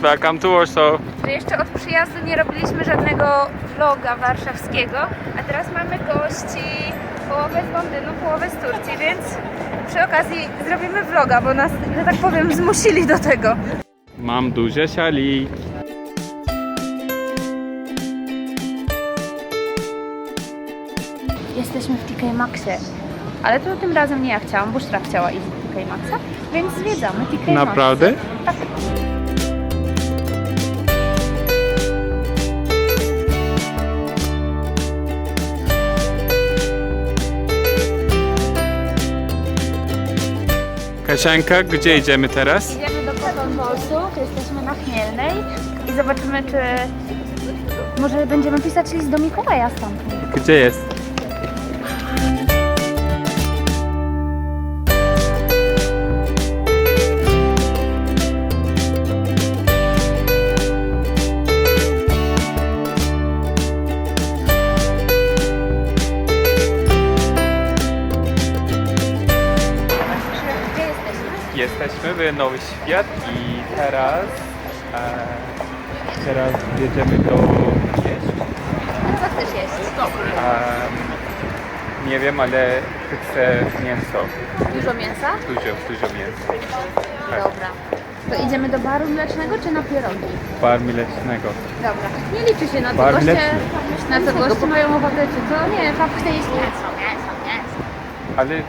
welcome to Warsaw. że jeszcze od przyjazdu nie robiliśmy żadnego vloga warszawskiego, a teraz mamy gości, połowę z Londynu, połowę z Turcji, więc przy okazji zrobimy vloga, bo nas, że tak powiem, zmusili do tego. Mam duże szalik. Jesteśmy w TK Maxie, ale to tym razem nie ja chciałam, Bushra chciała iść do TK Maxa, więc zwiedzamy TK Maxx. Naprawdę? Tak. Kasianka, gdzie idziemy teraz? Idziemy do Ballsów, jesteśmy na Chmielnej i zobaczymy, czy może będziemy pisać list do Mikołaja stamtąd. Gdzie jest? Nowy Świat i teraz e, teraz jedziemy do jeść. Chcesz jeść? E, nie wiem, ale chcę mięso. Dużo mięsa? Dużo, dużo mięsa. Tak. Dobra. To idziemy do baru mlecznego czy na pierogi? Bar mlecznego. Dobra. Nie liczy się na to. Bar Goście, mleczny. na co goście mają ochotę, czy co? Nie, fakt chce jeść mięso. Ale y,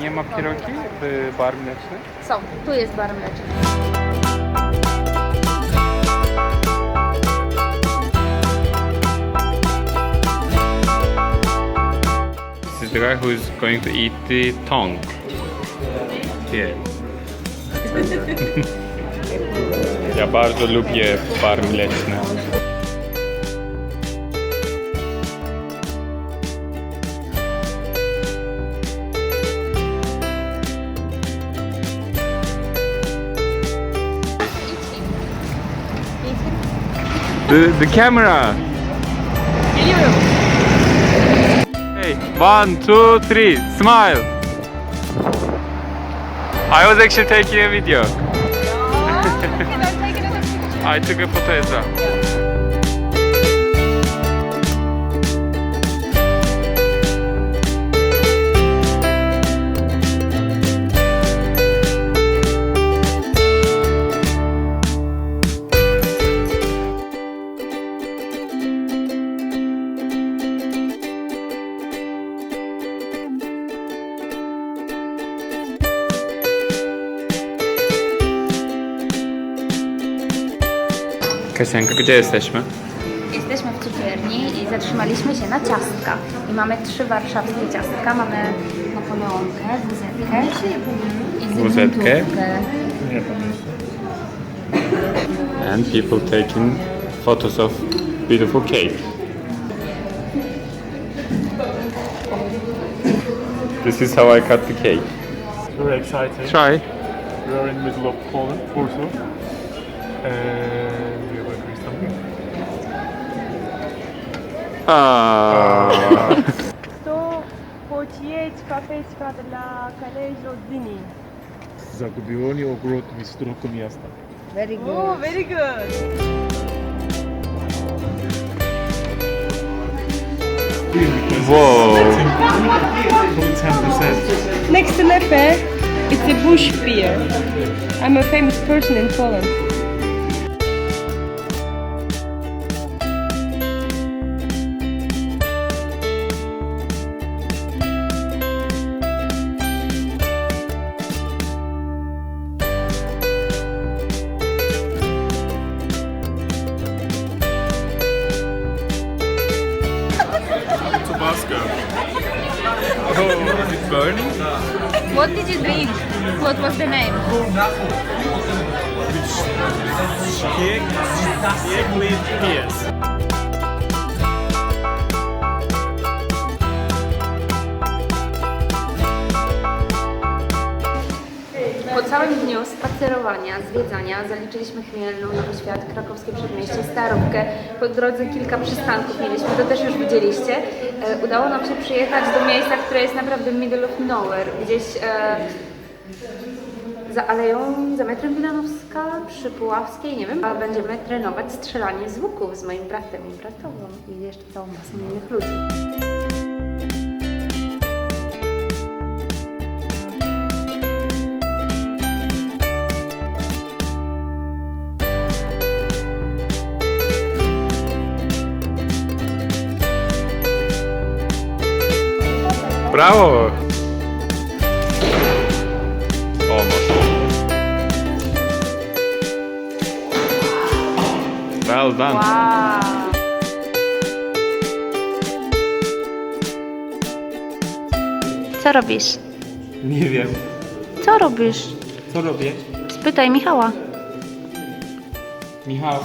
nie ma pierogi w bar mleczny? Są. Tu jest bar mleczny. This is the guy who is going to eat the tongue. Here. ja bardzo lubię bar mleczny. The, the camera! Hey, one, two, three, smile! I was actually taking a video. I took a photo as well. Kasianka, gdzie jesteśmy? Jesteśmy w cukierni i zatrzymaliśmy się na ciastka. I mamy trzy warszawskie ciastka. Mamy napoleonkę, wuzetkę i Wuzetkę. zygmuntówkę. And people taking photos of beautiful cake. This is how I cut the cake. Very exciting. Try. We are in the middle of Poland, Warsaw. And we are going to do something. Ah. To pocieć kafeczka dla koleżów Dyni. Zagubiony ogród w środku miasta. Very good. Oh, very good. Whoa. 10%. Next lepe, it's a bush beer. I'm a famous person in Poland. Burning? What did you drink? What was the name? With pears. Całym dniu spacerowania, zwiedzania zaliczyliśmy Chmielną, Nowy Świat, Krakowskie Przedmieście, Starówkę. Po drodze kilka przystanków mieliśmy, to też już widzieliście. E, udało nam się przyjechać do miejsca, które jest naprawdę middle of nowhere, gdzieś e, za Aleją, za metrem Wilanowska, przy Puławskiej, nie wiem, a będziemy trenować strzelanie z łuków z moim bratem i bratową i jeszcze całą masą innych ludzi. Brawo! Almost. Well done. Wow! Co robisz? Nie wiem. Co robisz? Co robię? Spytaj Michała. Michał,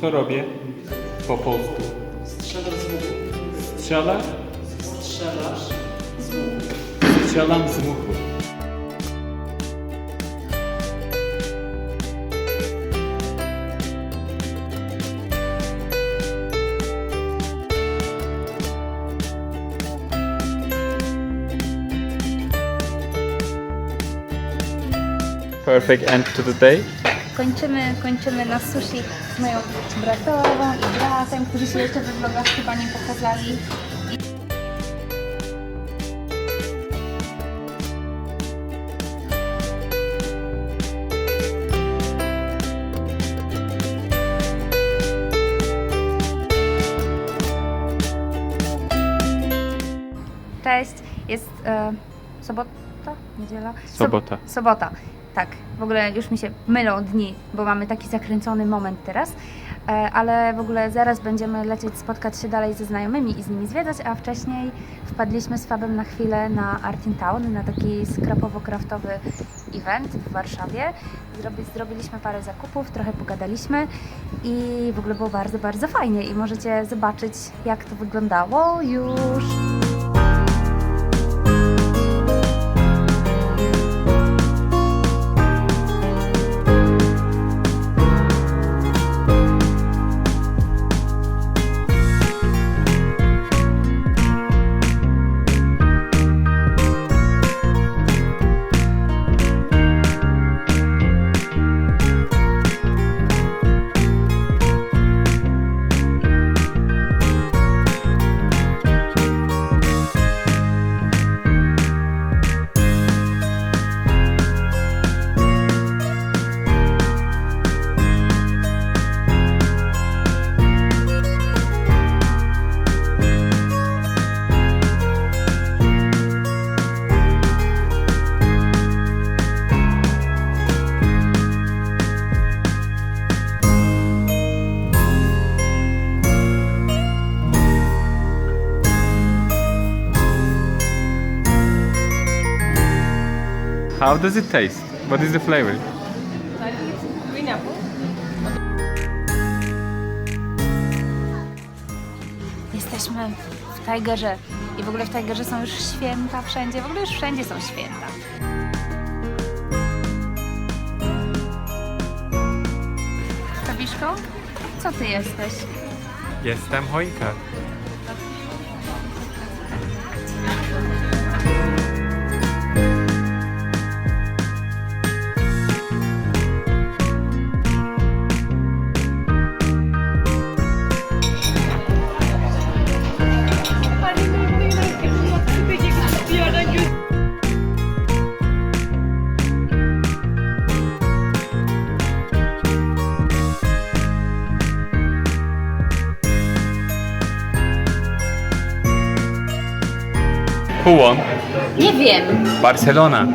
co robię? Po polsku. Strzelam z łuku. Strzelasz? Strzelam z łuku. Perfect end to the day. Kończymy, kończymy na sushi z moją bratową i bratem, którzy się jeszcze we vlogach chyba nie pokazali. Jest e, sobota, niedziela? Sob- Sobota. Sobota, tak. W ogóle już mi się mylą dni, bo mamy taki zakręcony moment teraz. E, ale w ogóle zaraz będziemy lecieć spotkać się dalej ze znajomymi i z nimi zwiedzać, a wcześniej wpadliśmy z Fabem na chwilę na Art in Town, na taki skrapowo-kraftowy event w Warszawie. Zrobi, zrobiliśmy parę zakupów, trochę pogadaliśmy i w ogóle było bardzo, bardzo fajnie i możecie zobaczyć jak to wyglądało już. How does it taste? What is the flavor? I think it's green apple. Jesteśmy w Tigerze i w ogóle w Tigerze są już święta wszędzie, w ogóle już wszędzie są święta. Fabiszko, co ty jesteś? Jestem choinka. Who won? Nie wiem, Barcelona.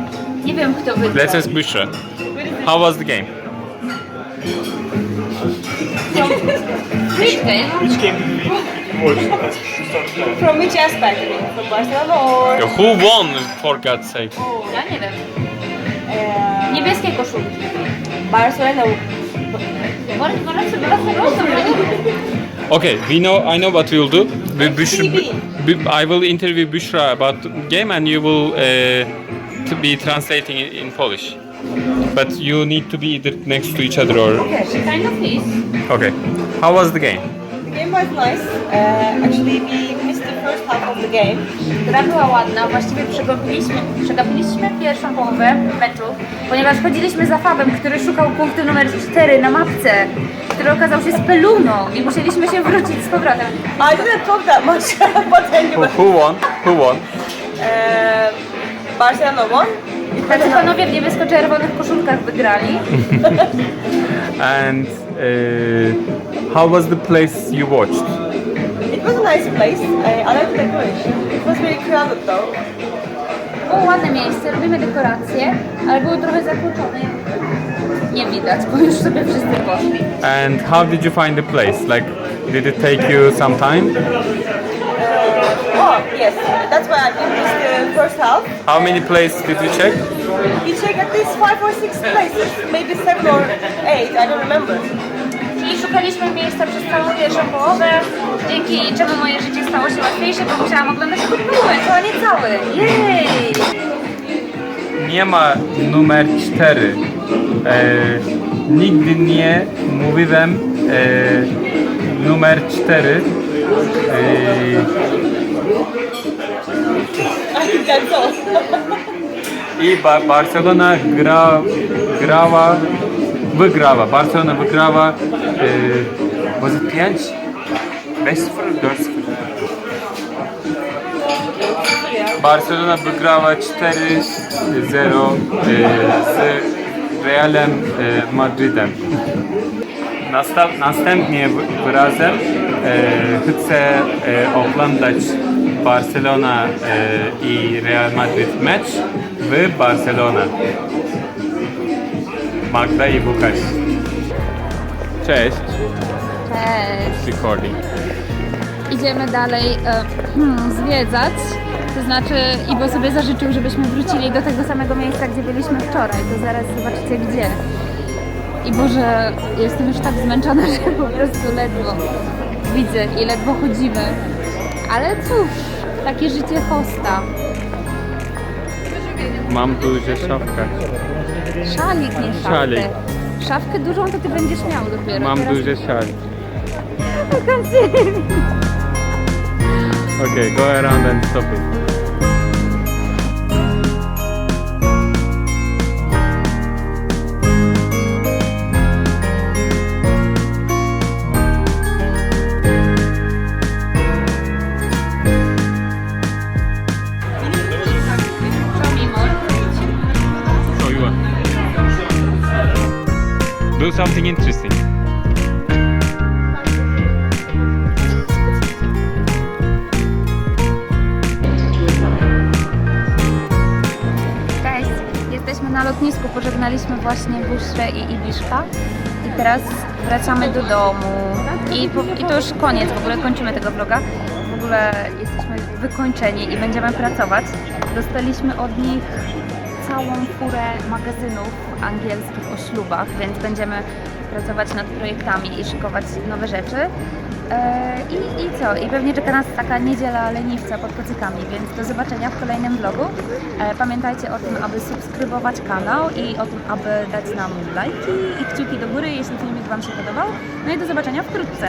nie wiem kto wygrał. Let's ask Bushra. How was the game? Great game. Which game did we watch? From which aspect? From Barcelona or? Who won, for God's sake? Ja nie wiem. Niebieskie koszulki. Barcelona. Może, może Barcelona. Okay, we know. I know what we'll do. We, Bushra, TV. Bu- I will interview Bushra about game, and you will uh, to be translating it in Polish. But you need to be either next to each other or. Kind of is. Okay. How was the game? The game was nice. Uh, actually, we missed the first half of the game. Gra była ładna, właściwie przegapiliśmy, przegapiliśmy pierwszą połowę meczu, ponieważ chodziliśmy za Fabem, który szukał punktu numer 4 na mapce, który okazał się speluną i musieliśmy się wrócić z powrotem. I didn't talk that much, Who, won? Who won? Uh, Barcelona won. Tacy panowie w niebiesko-czerwonych koszulkach wygrali. And uh, how was the place you watched? It was a nice place. I, I like the decoration. It was very crowded though. Było ładne miejsce, robimy dekoracje, ale było trochę zakłócone. Nie widać, bo już sobie wszyscy poszli. And how did you find the place? Like, did it take you some time? Oh yes, that's why I finished the first half. How many places did you check? We checked at least five or six places, maybe seven or eight. I don't remember. Czyli szukaliśmy miejsca przez całą pierwszą połowę, dzięki czemu moje życie stało się łatwiejsze, bo musiałam oglądać meczu, a nie cały. Jej! Nie ma numer 4. E, nigdy nie mówiłem e, numer 4. I think that's all. I ba Barcelona gra, grała, wygrała. Barcelona wygrała. E, was it 5? 5 0 Barcelona wygrała 4-0 e, z Realem e, Madrydem. Następnie w- razem e, chcę e, oglądać Barcelona i Real Madrid mecz w Barcelona. Magda i Łukasz. Cześć. Cześć! Recording. Idziemy dalej e, hmm, zwiedzać. To znaczy, Ibo sobie zażyczył, żebyśmy wrócili do tego samego miejsca, gdzie byliśmy wczoraj. To zaraz zobaczycie gdzie. I Boże, jestem już tak zmęczona, że po prostu ledwo widzę i ledwo chodzimy. Ale cóż, takie życie hosta. Mam duże szafkę. Szalik, nie szafkę. Szalik. Szafkę dużą to ty będziesz miał dopiero. Mam Teraz- duże szalik. See. Okay, go around and stop it. Something interesting. Cześć, jesteśmy na lotnisku, pożegnaliśmy właśnie Buszrę i Ibiszka i teraz wracamy do domu i, po, i to już koniec, w ogóle kończymy tego vloga. W ogóle jesteśmy wykończeni i będziemy pracować. Dostaliśmy od nich całą furę magazynów angielskich o ślubach, więc będziemy pracować nad projektami i szykować nowe rzeczy. E, I, I co? I pewnie czeka nas taka niedziela leniwca pod kocykami, więc do zobaczenia w kolejnym vlogu. E, Pamiętajcie o tym, aby subskrybować kanał i o tym, aby dać nam lajki i kciuki do góry, jeśli filmik Wam się podobał. No i do zobaczenia wkrótce.